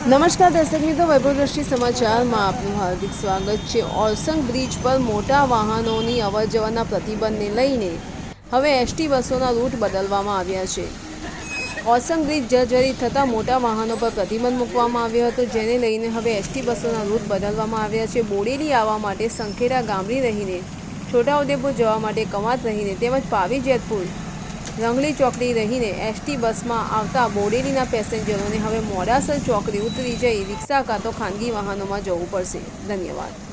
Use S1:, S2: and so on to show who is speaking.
S1: નમસ્કાર દર્શક મિત્રો, વૈભવદ્રષ્ટિ સમાચારમાં આપનું હાર્દિક સ્વાગત છે. ઓરસંગ બ્રિજ પર મોટા વાહનોની અવરજવરના પ્રતિબંધને લઈને હવે એસટી બસોના રૂટ બદલવામાં આવ્યા છે. ઓરસંગ બ્રિજ જર્જરિત થતાં મોટા વાહનો પર પ્રતિબંધ મૂકવામાં આવ્યો હતો, જેને લઈને હવે એસટી બસોના રૂટ બદલવામાં આવ્યા છે. બોડેલી આવવા માટે સંખેડા ગામડી રહીને છોટાઉદેપુર જવા માટે કમાત રહીને તેમજ પાવી જેતપુર રંગલી ચોકડી રહીને એસટી બસમાં આવતા બોડેલીના પેસેન્જરોને હવે મોડાસર ચોકડી ઉતરી જઈ રિક્ષા કાં તો ખાનગી વાહનોમાં જવું પડશે. ધન્યવાદ.